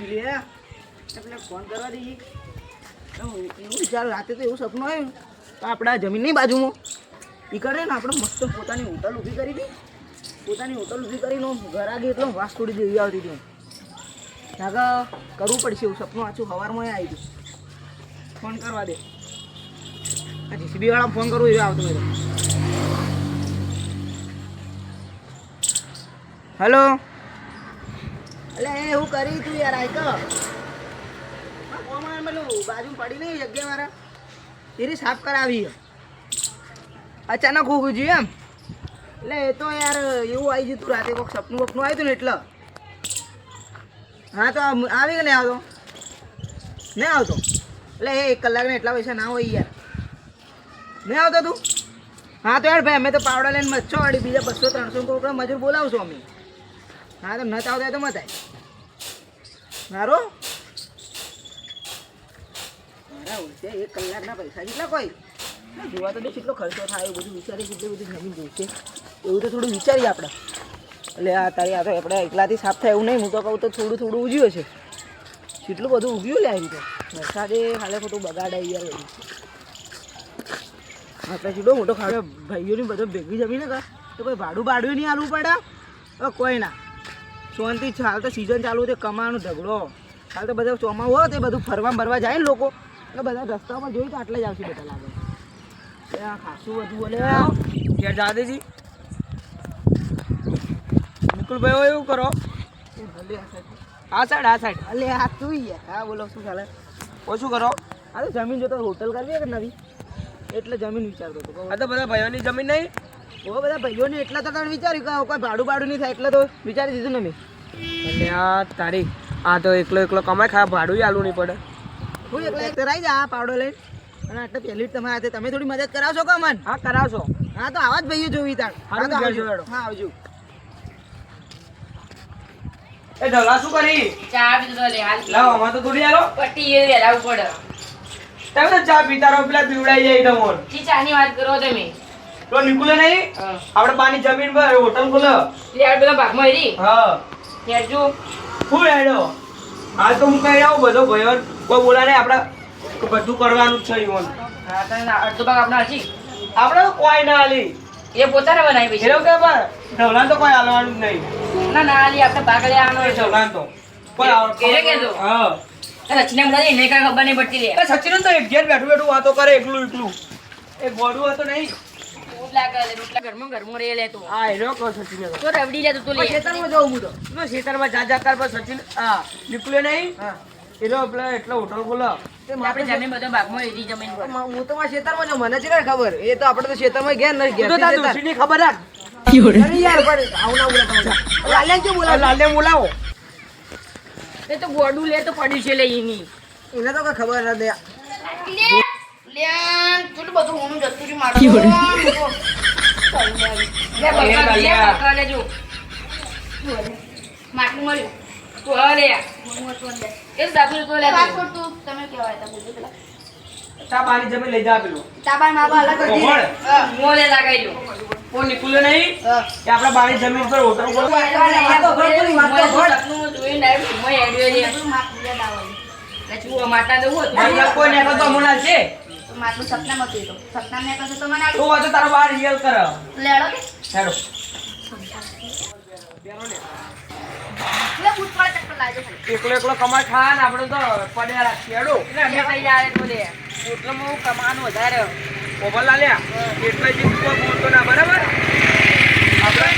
એટલે ફોન કરવા દઈએ એવું વિચાર, રાતે તો એવું સપનું આવ્યું તો આપણા જમીનની બાજુમાં એ કરે ને આપણે મસ્ત પોતાની હોટલ ઊભી કરી હતી પોતાની હોટલ ઊભી કરીને ઘર આગળ એટલો વાસ થોડી દેવી આવતી હતી. નાગા કરવું પડશે એવું સપનું આછું સવારમાં આવી ગયું. ફોન કરવા દે. આ જીસીબી વાળા ફોન કરવું એ આવતો મેં હેલો એટલે એ એવું કરી તું યાર આઈ તો પેલું બાજુ પડી નહીં જગ્યા મારા. એરી સાફ કરાવી અચાનક ઉગું છું એમ. એટલે એ તો યાર એવું આવી જતું રાતે કોઈક સપનું બપનું આવ્યું ને એટલે. હા, તો આવી કે આવતો? નહીં આવતો? એટલે એ એક કલાકને એટલા પૈસા ના હોય યાર. નહીં આવતો તું? હા, તો યાર ભાઈ, અમે તો પાવડા લઈને મચ્છો વાળી, બીજા બસો, ત્રણસો કોઈ મજૂર બોલાવશું અમે. હા, તો નતા આવતા તો મત મારો? મારા ઉલટે એક કલાકના પૈસા કેટલા કોઈ? જોવા તો દે કેટલો ખર્ચો થાય, એવું બધું વિચારી કેટલી બધી જમીન જોઈશે. એવું તો થોડું વિચારીએ આપણે. એટલે આ તારી આ તો આપણે એકલાથી સાફ થાય એવું નહીં, હું તો કહું તો થોડું થોડું ઉજ્યું છે કેટલું બધું ઉગ્યું લે આવી તો વરસાદે હાલે ખોટું બગાડે યાર બધું આપણે સીધો મોટો ખાડો, ભાઈઓની બધો ભેગી જમીને કા, તો કોઈ ભાડું ભાડું નહીં આલવું પડે. કોઈ ના. શાંતિ હાલ તો સિઝન ચાલુ છે કમાવાનો ઝઘડો. હાલ તો બધા ચોમા હોય તે બધું ફરવા ફરવા જાય ને લોકો. એટલે બધા રસ્તામાં જોઈ તો આટલે જ આવશે બધા લાગે. ખાસું બધું બોલે ઘેર જાદેજી નિકુલભાઈ એવું કરો. આ સાઈડ. આ સાઈડ અલે આ તું હા બોલો શું ચાલે? ઓછું કરો? આ તો જમીન જોતો હોટલ કરવી કે નવી? એટલે જમીન વિચારતો હતો. આ તો બધા ભાઈઓની જમીન નહીં. બહુ બધા ભાઈઓને એટલા તો તમે વિચાર્યું કે કોઈ ભાડું ભાડું નહીં થાય એટલે તો વિચારી દીધું ને મેં એટલે આ તારી આ તો એકલો એકલો કમાય ખા ભાડું આલું નહીં પડે. હું એકલા એક કરાઈ જા આ પાવડો લઈને. અને આટલે પહેલી તમારા હાથે તમે થોડી મદદ કરાવશો કે અમને? હા કરાવશો. હા તો આવા જ ભાઈઓ જોવી તાર હા તો આવજો. હા આવજો. એ ઢગલા શું કરી? ચા પીધો લે હાલ. લાવ અમાર તો થોડી આલો પટ્ટી એ વેલા પડે. તમે તો ચા પીતા રહો પેલા પીવડાઈ જાય તમોન ચી ચાની વાત કરો તમે. તો નિકુલે નહીં? હા. આપણે પાણી જમીન પર હોટલ ખોલો. યાર પેલા ભાગમાં હેરી હા. યાર જો. શું હેડો. હાલ તો હું કઈ આવું બધો ભયો. કોઈ બોલા નહીં આપણે બધું કરવાનું જ છે ઈવન. હા તને અડધો ભાગ આપણે હજી આપણે કોઈ ના હાલી. એ પોતાને બનાવી એ એવું કે પણ ઢવલાન તો કોઈ હાલવાનું જ નહીં. ના ના આલી આપણે ભાગ લે આનો ઢવલાન તો. કોઈ આવ- કેરે હા. રચના મને એને કઈ ખબર નહીં પડતી લે. એ સચિન તો એક ઘેર બેઠું બેઠું વાતો કરે એકલું એકલું. એ ગોડું હતો નહીં. રોટલા કરે રોટલા ઘરમાં ઘરમાં હા સચિન તો રબડી લે તો લે. ખેતરમાં જવું હું તો. નો ખેતરમાં જા જા કર પણ સચિન હા નીકળે નહીં? હા. એનો પેલા એટલો હોટલ ખોલો. આપણે જમીન બધો ભાગમાં હેરી જમીન હું તો મારા ખેતરમાં જાઉં મને છે ખબર? એ તો આપણે તો ખેતરમાં ગયા ને તું તો તાર ડોશીની ખબર રાખ. અરે યાર પણ આવું ના બોલે બોલાવો? એ તો ગોડું લે તો પડ્યું છે લે એની. એને તો કઈ ખબર નથી લે બકરા લે બકરા લેજો માટલું મળ્યું તું હવે લે એ દાબુ તો લે ચા પાણી જમીન લઈ જા પેલું કરી કોમળ મોલે લગાઈ દો કોઈ નીકળે નહીં કે આપણા બારી જમીન પર હોટલ ખોલો વાતો ભર વાતો ભર. છે લે ચૂવા માતા દેવું. મારી કોઈ નેકો તો અમુલાલ છે માટલું સપનામાં પીતો સપનામાં કહે તો મને તું હોય તારો બાર રિયલ કર. લેડો કે? હેડો. લે ભૂત પડે ચક્કર લાગજો ખાલી. એકલો એકલો કમાઈ ખા ને આપણે તો પડ્યા રાખીએ. હેડો. એટલે અમે કઈ જાય તો લે. એટલે હું કમાવાનું વધારે. ઓવર લાલ્યા એટલે જ કોઈ બોલતો ના બરાબર? આપણે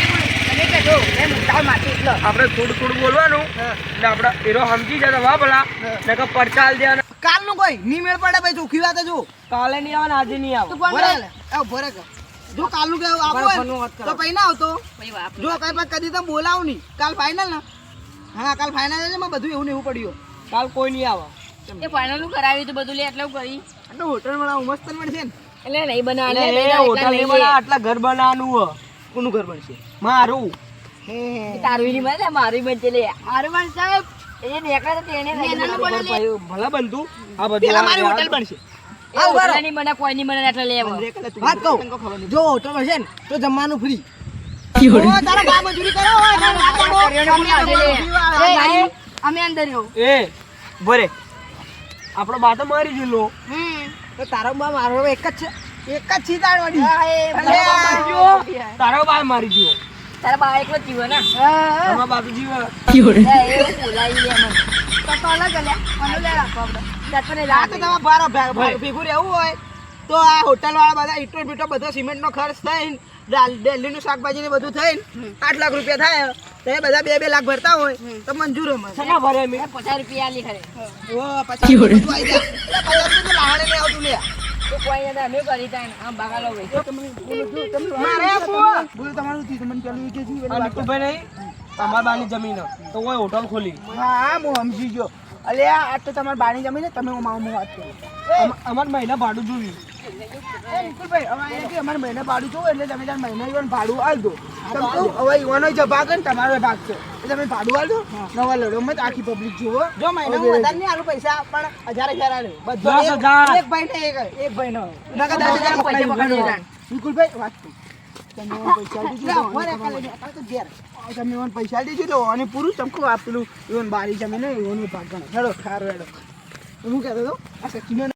તમે કહેજો એમ તાર માથે એટલે આપણે થોડું થોડું બોલવાનું. એટલે આપણે એરો સમજી જતા વા ભલા. નકર પરચાલ દે કાલનું કોઈ ની મેળ પડે ભાઈ ચોખ્ખી વાત જો. કાલે નહીં આવે આજે નહીં આવે. ભરે ભરે જો કાલનું કેવું કરો. તો પછી ના આવતો. જો કઈ પણ કદી તમે બોલાવ નહીં. કાલ ફાઇનલ ને? હા કાલ ફાઇનલ છે બધું એવું ને એવું પડ્યું. કાલ કોઈ નહીં આવે. એ ફાઇનલનું કરાવ્યું તું બધું લે એટલે હું કરી. એટલે હોટલ વાળા મસ્ત મળશે ને. એટલે નહીં બનાવે હોટલ નહીં બનાવે, આટલા ઘર બનાવવાનું કોનું ઘર બનશે? મારું. તારું નહીં બને મારું બનશે લે. મારું સાહેબ. એ નીકળે તો તેને ભલા બનતું આ બધું મારી હોટલ બનશે જો હોટલ બનશે ને તો જમવાનું ફ્રી તારા બા તો મારી ગયેલો. હમ. તો તારો બા મારો એક જ છે. એક જ છીતાડવાની. તારો. બા મારી ગયો. તારા બા એકલો જીવે ને હા, અમારા બા તો જીવે એ એવું બોલાવી લે મને તો તો અલગ અલ્યા મને લે રાખો આપણે જાતો ને આ તો બારો ભેગું રહેવું હોય તો આ હોટલ વાળા બધા ઈટો બીટો બધો સિમેન્ટ નો ખર્ચ થઈને દાલ- દિલ્હીનું શાકભાજી ને બધું થઈને આઠ લાખ રૂપિયા થાય તો એ બધા બે બે લાખ ભરતા હોય તો મંજૂર અમારે શેના ભરે અમે પચાસ રૂપિયા લી ખરે પચાસ રૂપિયા નહીં આવતું લે તમારું અમારા બાની જમીન. તો કોઈ હોટલ ખોલી. હા હા સમજી ગયો. અલે આ તો તમારી બાની જમીન તમે હું હું વાત કરું. અમ- મહિના ભાડું જોયું. મહિને ભાડું જોવું એટલે તમે તાર મહિને ઈવન ભાડું આલ દો તમે કહું હવે ઈવાનો જ ભાગ ને તમારો ભાગ છે. તમે ભાડું આલ નવા લડો મત આખી પબ્લિક જુઓ. જો મહિને હું વધારે નહીં આલું પૈસા પણ હજાર હજાર આલે. બધો એક- ભાઈ ને એક એક ભાઈ નો. નકર દસ હજાર પૈસા પકડી નિકુલભાઈ વાત કહું. તમે પૈસા દીધો તો. તમે મને પૈસા દીધો અને પૂરું ચમકો આપેલું ઈવન બારી જમીને ઈવન ભાગ ગણો. હેડો ખાર હેડો. હું કહેતો હતો આ સચિનો